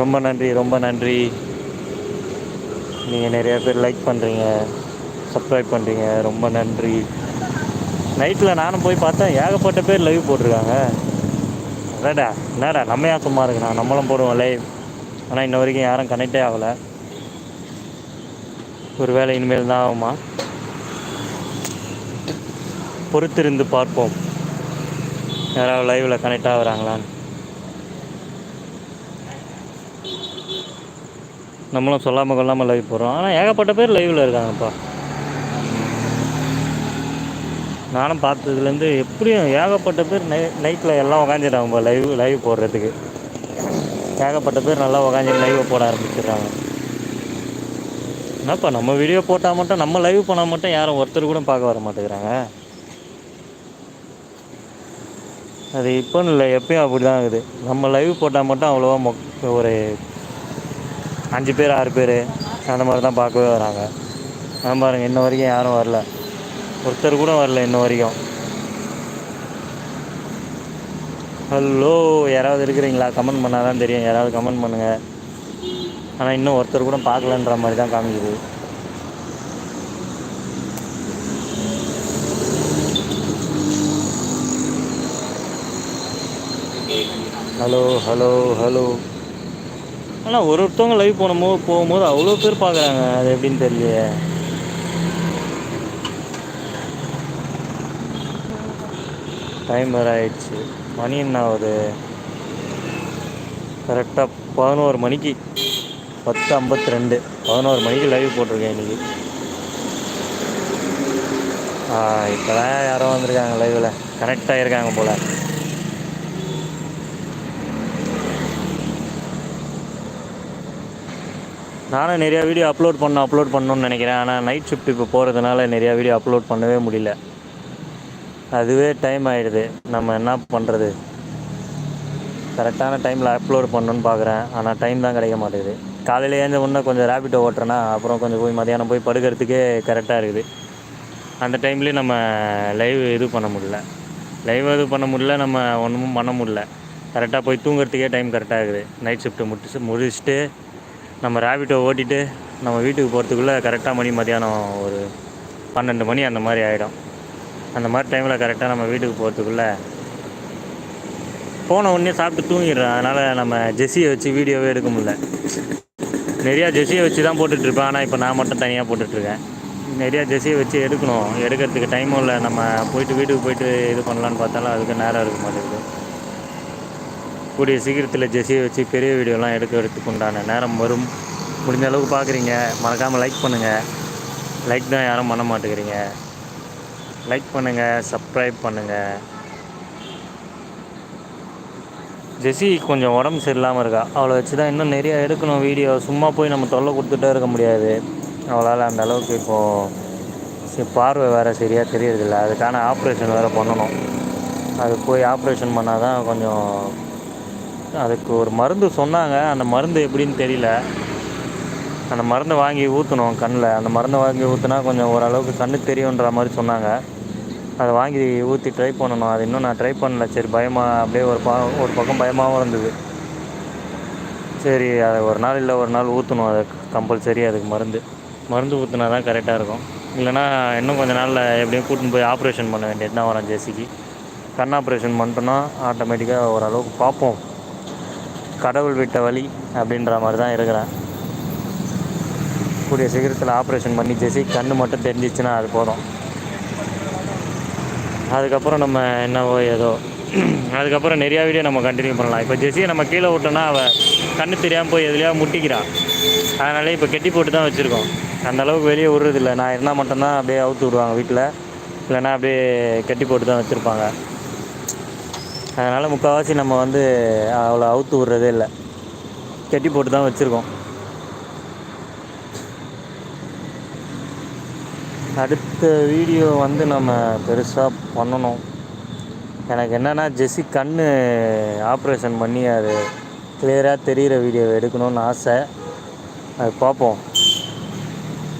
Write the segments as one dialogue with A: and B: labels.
A: ரொம்ப நன்றி ரொம்ப நன்றி. நீங்கள் நிறையா பேர் லைக் பண்ணுறீங்க சப்ஸ்கிரைப் பண்ணுறீங்க ரொம்ப நன்றி. நைட்டில் நானும் போய் பார்த்தேன் ஏகப்பட்ட பேர் லைவ் போட்டிருக்காங்க. அடடா என்னடா நம்ம ஏ சும்மா இருக்கனு நம்மளும் போடுவோம் லைவ் ஆனால் இன்ன வரைக்கும் யாரும் கனெக்ட்டே ஆகலை. ஒரு வேலை இனிமேல் தான் ஆகுமா? பொறுத்திருந்து பார்ப்போம். யாராவது லைவில் கனெக்ட் ஆகுறாங்களான்னு. நம்மளும் சொல்லாமல் கொள்ளாமல் லைவ் போகிறோம் ஆனால் ஏகப்பட்ட பேர் லைவில் இருக்காங்கப்பா. நானும் பார்த்ததுலேருந்து எப்படியும் ஏகப்பட்ட பேர் நை நைட்டில் எல்லாம் உக்காந்துட்டாங்கப்பா லைவ் லைவ் போடுறதுக்கு. ஏகப்பட்ட பேர் நல்லா உக்காந்து லைவ் போட ஆரம்பிச்சிடுறாங்க. என்னப்பா நம்ம வீடியோ போட்டால் மட்டும் நம்ம லைவ் போனால் மட்டும் யாரும் ஒருத்தர் கூட பார்க்க வர மாட்டேங்கிறாங்க. அது இப்போன்னு இல்லை எப்பயும் அப்படி தான் இருக்குது. நம்ம லைவ் போட்டால் மட்டும் அவ்வளோவா மொ ஒரு அஞ்சு பேர் ஆறு பேர் அந்த மாதிரி தான் பார்க்கவே வராங்க. ஆ பாருங்க இன்ன வரைக்கும் யாரும் வரல. ஒருத்தர் கூட வரல இன்ன வரைக்கும். ஹலோ யாராவது இருக்கிறீங்களா? கமெண்ட் பண்ணால்தான் தெரியும். யாராவது கமெண்ட் பண்ணுங்கள் ஆனால் இன்னும் ஒருத்தர் கூட பார்க்கலன்ற மாதிரி தான் காமிக்குது. ஹலோ ஹலோ ஹலோ ஆனால் ஒரு ஒருத்தவங்க லைவ் போனும்போது போகும்போது அவ்வளோ பேர் பார்க்குறாங்க. அது எப்படின்னு தெரியலையே. டைம் வேறு ஆயிடுச்சு. மணி என்ன ஆகுது? கரெக்டாக பதினோரு மணிக்கு பத்து ஐம்பத்தி ரெண்டு பதினோரு மணிக்கு லைவ் போட்டிருக்கேன் இன்றைக்கி இப்போதான் யாரோ வந்திருக்காங்க லைவில் கனெக்ட் ஆகியிருக்காங்க போல். நானும் நிறையா வீடியோ அப்லோட் பண்ண அப்லோட் பண்ணணும்னு நினைக்கிறேன். ஆனால் நைட் ஷிஃப்ட் இப்போ போகிறதுனால நிறையா வீடியோ அப்லோட் பண்ணவே முடியல. அதுவே டைம் ஆகிடுது நம்ம என்ன பண்ணுறது கரெக்டான டைமில் அப்லோட் பண்ணணுன்னு பார்க்குறேன் ஆனால் டைம் தான் கிடைக்க மாட்டேங்குது. காலையில் எழுந்த முன்னே கொஞ்சம் ரேபிட்டோ ஓட்டுறேன்னா அப்புறம் கொஞ்சம் போய் மதியானம் போய் படுக்கிறதுக்கே கரெக்டாக இருக்குது. அந்த டைம்லயு நம்ம லைவ் இது பண்ண முடியல. லைவ் இது பண்ண முடியல நம்ம ஒன்றும் பண்ண முடியல. கரெக்டாக போய் தூங்குறதுக்கே டைம் கரெக்டாக இருக்குது. நைட் ஷிஃப்ட்டு முடிச்சு முடிச்சுட்டு நம்ம ரேபிட்டோ ஓட்டிட்டு நம்ம வீட்டுக்கு போகிறதுக்குள்ளே கரெக்டாக மணி மதியானம் ஒரு பன்னெண்டு மணி அந்த மாதிரி ஆகிடும் அந்த மாதிரி டைமில் கரெக்டாக நம்ம வீட்டுக்கு போகிறதுக்குள்ளே போன உடனே சாப்பிட்டு தூங்கிடுறேன். அதனால் நம்ம ஜெஸ்ஸியை வச்சு வீடியோவே எடுக்க முடில நிறையா ஜெஸ்ஸியை வச்சு தான் போட்டுட்ருப்பேன் ஆனால் இப்போ நான் மட்டும் தனியாக போட்டுட்ருக்கேன் நிறையா ஜெஸ்ஸியை வச்சு எடுக்கணும். எடுக்கிறதுக்கு டைமும் இல்லை. நம்ம போயிட்டு வீட்டுக்கு போயிட்டு இது பண்ணலான்னு பார்த்தாலும் அதுக்கு நேரம் இருக்க மாட்டேங்குது. கூடிய சீக்கிரத்தில் ஜெஸியை வச்சு பெரிய வீடியோலாம் எடுக்கிறதுக்கு உண்டான நேரம் வரும். முடிஞ்ச அளவுக்கு பார்க்குறீங்க. மறக்காமல் லைக் பண்ணுங்கள் லைக் தான் யாரும் பண்ண மாட்டேங்கிறீங்க. லைக் பண்ணுங்கள் சப்ஸ்கிரைப் பண்ணுங்கள் ஜெஸி கொஞ்சம் உடம்பு சரியில்லாமல் இருக்கா? அவளை வச்சு தான் இன்னும் நிறையா எடுக்கணும் வீடியோ சும்மா போய் நம்ம தொல்லை கொடுத்துட்டே இருக்க முடியாது. அவளால் அந்த அளவுக்கு இப்போது பார்வை வேறு சரியாக சரியா தெரியறதில்ல. அதுக்கான ஆப்ரேஷன் வேறு பண்ணணும். அது போய் ஆப்ரேஷன் பண்ணால் தான் கொஞ்சம் அதுக்கு ஒரு மருந்து சொன்னாங்க. அந்த மருந்து எப்படின்னு தெரியல. அந்த மருந்தை வாங்கி ஊற்றணும் கண்ணில். அந்த மருந்தை வாங்கி ஊற்றினா கொஞ்சம் ஓரளவுக்கு கண்ணு தெரியுன்ற மாதிரி சொன்னாங்க. அதை வாங்கி ஊற்றி ட்ரை பண்ணணும். அது இன்னும் நான் ட்ரை பண்ணல. சரி பயமாக அப்படியே ஒரு பா ஒரு பக்கம் பயமாகவும் இருந்தது. சரி அதை ஒரு நாள் இல்லை ஒரு நாள் ஊற்றணும் அதுக்கு கம்பல்சரி அதுக்கு மருந்து. மருந்து ஊற்றினா தான் கரெக்டாக இருக்கும். இல்லைனா இன்னும் கொஞ்ச நாளில் எப்படியும் கூட்டின்னு போய் ஆப்ரேஷன் பண்ண வேண்டியது என்ன வரும் ஜேசிக்கு. கண் ஆப்ரேஷன் பண்ணிட்டோன்னா ஆட்டோமேட்டிக்காக ஓரளவுக்கு பார்ப்போம். கடவுள் விட்ட வழி அப்படின்ற மாதிரி தான் இருக்கிறேன். கூடிய சீக்கிரத்தில் ஆப்ரேஷன் பண்ணி ஜெசி கண் மட்டும் தெரிஞ்சிச்சுன்னா அது போதும். அதுக்கப்புறம் நம்ம என்னவோ ஏதோ. அதுக்கப்புறம் நிறையா வீடியோ நம்ம கண்டினியூ பண்ணலாம். இப்போ ஜெஸிய நம்ம கீழே விட்டோன்னா அவள் கண்ணு தெரியாமல் போய் எதுலையா முட்டிக்கிறான் அதனால இப்போ கெட்டி போட்டு தான் வச்சுருக்கோம். அந்த அளவுக்கு வெளிய நான் நா இருந்தா மட்டுந்தா அப்படியே அவுத்து விடுவாங்க வீட்டில். இல்லைன்னா அப்படியே கட்டி போட்டு தான் வச்சுருப்பாங்க. அதனால் முக்கால்வாசி நம்ம வந்து அவ்வளோ அவுத்து விட்றதே இல்லை. கட்டி போட்டு தான் வச்சுருக்கோம். அடுத்த வீடியோ வந்து நம்ம பெருசாக பண்ணணும். எனக்கு என்னென்னா ஜெஸி கண் ஆப்ரேஷன் பண்ணி அது கிளியராக தெரிகிற வீடியோ எடுக்கணும்னு ஆசை. அது பார்ப்போம்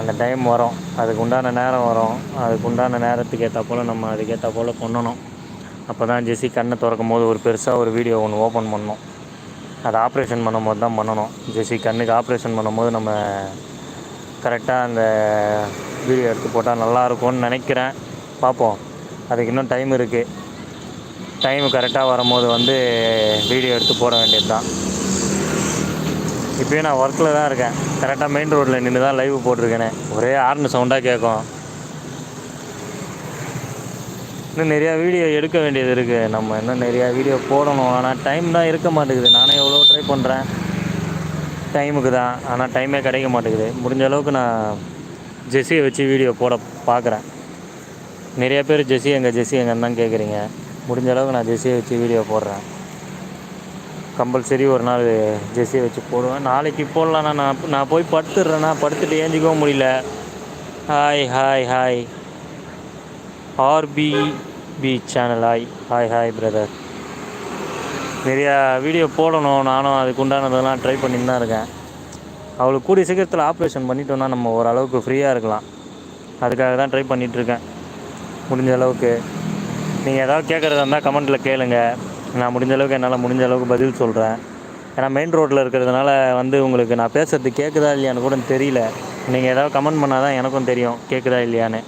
A: அந்த டைம் வரும். அதுக்கு உண்டான நேரம் வரும். அதுக்கு உண்டான நேரத்துக்கு ஏத்தா போல் நம்ம அதுக்கேற்ற போல பண்ணணும். அப்போ தான் ஜெஸ்ஸி கண்ணை திறக்கும் போது ஒரு பெருசாக ஒரு வீடியோ ஒன்று ஓப்பன் பண்ணோம். அதை ஆப்ரேஷன் பண்ணும்போது தான் பண்ணணும். ஜெஸ்ஸி கண்ணுக்கு ஆப்ரேஷன் பண்ணும்போது நம்ம கரெக்டாக அந்த வீடியோ எடுத்து போட்டால் நல்லாயிருக்கும்னு நினைக்கிறேன். பார்ப்போம். அதுக்கு இன்னும் டைம் இருக்குது டைம் கரெக்டாக வரும்போது வந்து வீடியோ எடுத்து போட வேண்டியது தான் இப்போயும் நான் ஒர்க்கில் தான் இருக்கேன். கரெக்டாக மெயின் ரோட்டில் நின்று தான் லைவ் போட்டிருக்கேனே. ஒரே ஆர்னு சவுண்டாக கேட்கும். இன்னும் நிறையா வீடியோ எடுக்க வேண்டியது இருக்குது நம்ம இன்னும் நிறையா வீடியோ போடணும். ஆனால் டைம் தான் இருக்க மாட்டேங்குது. நானே எவ்வளோ ட்ரை பண்ணுறேன் டைமுக்கு தான். ஆனால் டைமே கிடைக்க மாட்டேங்குது. முடிஞ்ச அளவுக்கு நான் ஜெஸ்ஸியை வச்சு வீடியோ போட பார்க்குறேன் நிறையா பேர் ஜெஸ்ஸி எங்கே ஜெஸ்ஸி எங்கன்னு தான் கேட்குறீங்க முடிஞ்ச அளவுக்கு நான் ஜெஸ்ஸியை வச்சு வீடியோ போடுறேன். கம்பல்சரி ஒரு நாள் ஜெஸ்ஸியை வச்சு போடுவேன். நாளைக்கு போடலான்னா நான் நான் போய் படுத்துடுறேன்னா படுத்துட்டு ஏஞ்சிக்கவும் முடியல. Hi hi hi RPP channel hi hi hi brother நிறையா வீடியோ போடணும். நானும் அதுக்கு உண்டானதெல்லாம் ட்ரை பண்ணிட்டு தான் இருக்கேன். அவளுக்கு கூடிய சீக்கிரத்தில் ஆப்ரேஷன் பண்ணிட்டோம்னா நம்ம ஓரளவுக்கு ஃப்ரீயாக இருக்கலாம். அதுக்காக தான் ட்ரை பண்ணிகிட்ருக்கேன் முடிஞ்ச அளவுக்கு. நீங்கள் ஏதாவது கேட்குறதா இருந்தால் கமெண்ட்டில் கேளுங்க. நான் முடிஞ்ச அளவுக்கு என்னால் முடிஞ்ச அளவுக்கு பதில் சொல்கிறேன் ஏன்னா மெயின் ரோட்டில் இருக்கிறதுனால வந்து உங்களுக்கு நான் பேசுகிறது கேட்குதா இல்லையான்னு கூட தெரியல. நீங்கள் ஏதாவது கமெண்ட் பண்ணால் தான் எனக்கும் தெரியும். கேட்குதா இல்லையான்னு.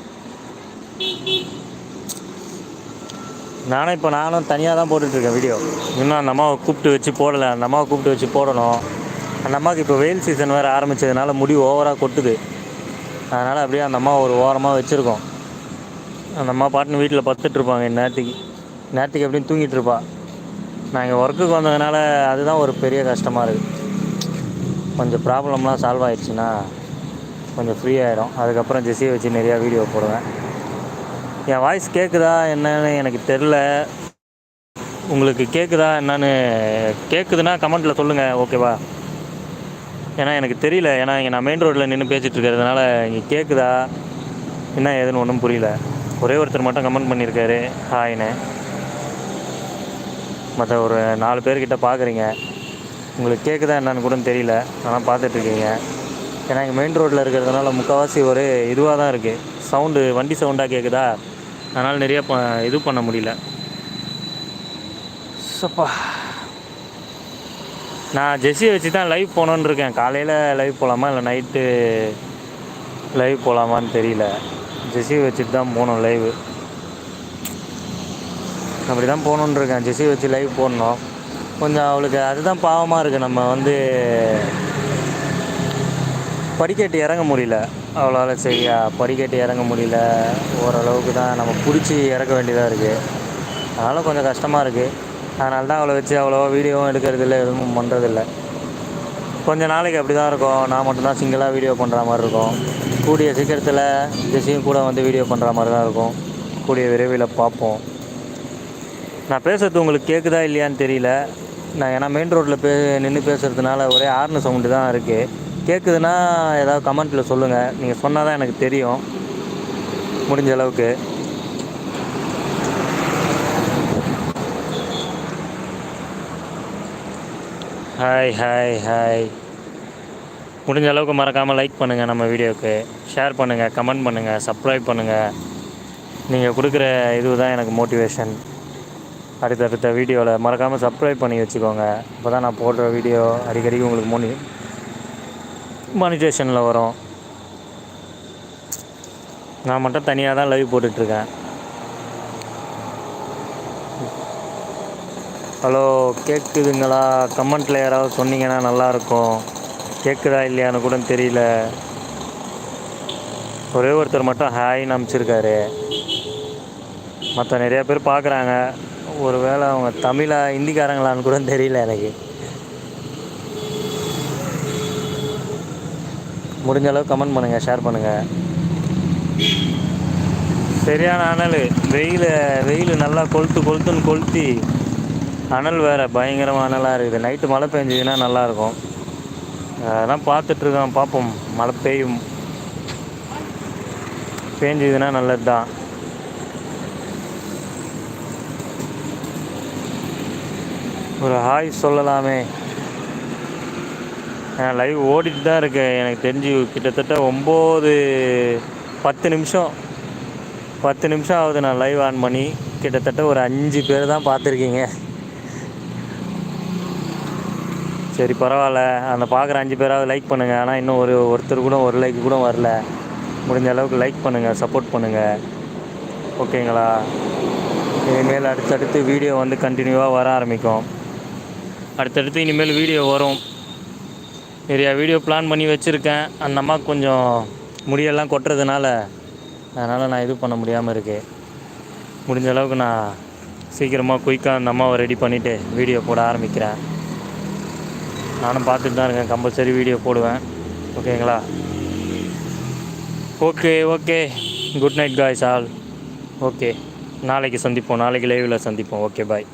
A: நானும் இப்போ நானும் தனியாக தான் போட்டுட்ருக்கேன் வீடியோ இன்னும் அந்த அம்மாவை கூப்பிட்டு வச்சு போடலை. அந்த அம்மாவை கூப்பிட்டு வச்சு போடணும். அந்த அம்மாவுக்கு இப்போ வெயில் சீசன் வேறு ஆரம்பித்ததுனால முடி ஓவராக கொட்டுது. அதனால் அப்படியே அந்த அம்மா ஒரு ஓரமாக வச்சுருக்கோம். அந்த அம்மா பாட்டுன்னு வீட்டில் பத்துட்ருப்பாங்க இந்நேரத்துக்கு நேரத்துக்கு. எப்படியும் தூங்கிட்டு இருப்பா. நான் இங்கே ஒர்க்குக்கு வந்ததுனால அதுதான் ஒரு பெரிய கஷ்டமாக இருக்குது கொஞ்சம் ப்ராப்ளம்லாம் சால்வ் ஆயிடுச்சுன்னா கொஞ்சம் ஃப்ரீ ஆகிடும் அதுக்கப்புறம் ஜெஸ்ஸியை வச்சு நிறையா வீடியோ போடுவேன். என் வாய்ஸ் கேட்குதா என்னன்னு எனக்கு தெரில உங்களுக்கு கேட்குதா என்னன்னு கேட்குதுன்னா கமெண்ட்டில் சொல்லுங்கள் ஓகேவா ஏன்னா எனக்கு தெரியல ஏன்னா இங்கே நான் மெயின் ரோட்டில் நின்று பேசிகிட்டு இருக்கிறதுனால இங்கே கேட்குதா என்ன ஏதுன்னு ஒன்றும் புரியல. ஒரே ஒருத்தர் மட்டும் கமெண்ட் பண்ணியிருக்காரு ஹாய்னு மற்ற ஒரு நாலு பேர்கிட்ட பார்க்குறீங்க உங்களுக்கு கேட்குதா என்னன்னு கூட தெரியல. ஆனால் பார்த்துட்ருக்கீங்க ஏன்னா இங்கே மெயின் ரோட்டில் இருக்கிறதுனால முக்கால்வாசி ஒரு இதுவாக தான் இருக்குது சவுண்டு வண்டி சவுண்டாக கேட்குதா அதனால் நிறைய ப இது பண்ண முடியல. சப்பா. நான் ஜெஸ்ஸியை வச்சு தான் லைவ் போகணுன்னு இருக்கேன். காலையில் லைவ் போகலாமா இல்லை நைட்டு லைவ் போகலாமான்னு தெரியல. ஜெஸ்ஸியை வச்சுட்டு தான் போகணும் லைவ் அப்படி தான் போகணுன்னு இருக்கேன். ஜெஸ்ஸியை வச்சு லைவ் போடணும். கொஞ்சம் அவளுக்கு அதுதான் பாவமாக இருக்குது நம்ம வந்து படிக்கட்டு இறங்க முடியல. அவளால் சரியா படிக்கட்டு இறங்க முடியல. ஓரளவுக்கு தான் நம்ம பிடிச்சி இறக்க வேண்டியதாக இருக்குது அதனால் கொஞ்சம் கஷ்டமாக இருக்குது அதனால தான் அவளை வச்சு அவ்வளோவா வீடியோவும் எடுக்கிறதில்ல எதுவும் பண்ணுறதில்ல கொஞ்ச நாளைக்கு அப்படி தான் இருக்கும். நான் மட்டும்தான் சிங்கிளாக வீடியோ பண்ணுற மாதிரி இருக்கும். கூடிய சீக்கிரத்தில் ஜெஸியும் கூட வந்து வீடியோ பண்ணுற மாதிரி தான் இருக்கும். கூடிய விரைவில் பார்ப்போம். நான் பேசுகிறது உங்களுக்கு கேட்குதா இல்லையான்னு தெரியல. நான் ஏன்னா மெயின் ரோட்டில் பே நின்று பேசுகிறதுனால ஒரே ஆர்னு சவுண்டு தான் இருக்குது கேட்குதுன்னா ஏதாவது கமெண்ட்டில் சொல்லுங்கள் நீங்கள் சொன்னால் தான் எனக்கு தெரியும். முடிஞ்ச அளவுக்கு. ஹாய் ஹாய் ஹாய் முடிஞ்ச அளவுக்கு மறக்காமல் லைக் பண்ணுங்கள் நம்ம வீடியோவுக்கு ஷேர் பண்ணுங்கள் கமெண்ட் பண்ணுங்கள் சப்ஸ்கிரைப் பண்ணுங்கள் நீங்கள் கொடுக்குற இது தான் எனக்கு மோட்டிவேஷன் அடுத்தடுத்த வீடியோவில் மறக்காமல் சப்ஸ்கிரைப் பண்ணி வச்சுக்கோங்க. அப்போ தான் நான் போடுற வீடியோ அடிக்கடிக்கு உங்களுக்கு மோனி மானிட்டேஷனில் வரும். நான் மட்டும் தனியாக தான் லைவ் போட்டுட்ருக்கேன். ஹலோ கேட்குதுங்களா கமெண்ட்டில் யாராவது சொன்னீங்கன்னா நல்லாயிருக்கும். கேட்குதா இல்லையான்னு கூட தெரியல. ஒரே ஒருத்தர் மட்டும் ஹாய்னு அனுப்பிச்சிருக்காரு. மற்ற நிறைய பேர் பார்க்குறாங்க. ஒரு வேளை அவங்க தமிழா ஹிந்திக்காரங்களான்னு கூட தெரியல எனக்கு. முடிஞ்ச அளவு கமெண்ட் பண்ணுங்கள் ஷேர் பண்ணுங்கள் சரியான அனல். வெயில் வெயில் நல்லா கொளுத்து கொளுத்துன்னு கொளுத்தி அனல் வேறு பயங்கரமாக அனலாக இருக்குது. நைட்டு மழை பெஞ்சதுன்னா நல்லாயிருக்கும். அதெல்லாம் பார்த்துட்ருக்கோம் பார்ப்போம். மழை பெய்யும். பேஞ்சதுன்னா நல்லது தான் ஒரு ஹாய் சொல்லலாமே. லைவ் ஓடிட்டு தான் இருக்கேன் எனக்கு தெரிஞ்சு கிட்டத்தட்ட ஒம்பது பத்து நிமிஷம். பத்து நிமிஷம் ஆகுது நான் லைவ் ஆன் பண்ணி. கிட்டத்தட்ட ஒரு அஞ்சு பேர் தான் பார்த்துருக்கீங்க. சரி பரவாயில்ல. அந்த பார்க்குற அஞ்சு பேராவது லைக் பண்ணுங்கள் ஆனால் இன்னும் ஒரு ஒருத்தர் கூட ஒரு லைக் கூட வரல. முடிஞ்ச அளவுக்கு லைக் பண்ணுங்கள் சப்போர்ட் பண்ணுங்கள் ஓகேங்களா? இனிமேல் அடுத்தடுத்து வீடியோ வந்து கண்டினியூவாக வர ஆரம்பிக்கும். அடுத்தடுத்து இனிமேல் வீடியோ வரும். நிறையா வீடியோ பிளான் பண்ணி வச்சுருக்கேன். அந்த அம்மா கொஞ்சம் முடியெல்லாம் கொட்டுறதுனால அதனால் நான் இது பண்ண முடியாமல் இருக்குது முடிஞ்ச அளவுக்கு நான் சீக்கிரமாக குயிக்காக அந்த அம்மாவை ரெடி பண்ணிவிட்டு வீடியோ போட ஆரம்பிக்கிறேன். நானும் பார்த்துட்டு தான் இருக்கேன். கம்பல்சரி வீடியோ போடுவேன். ஓகேங்களா okay okay good night guys all okay நாளைக்கு சந்திப்போம். நாளைக்கு லைவில் சந்திப்போம். Okay bye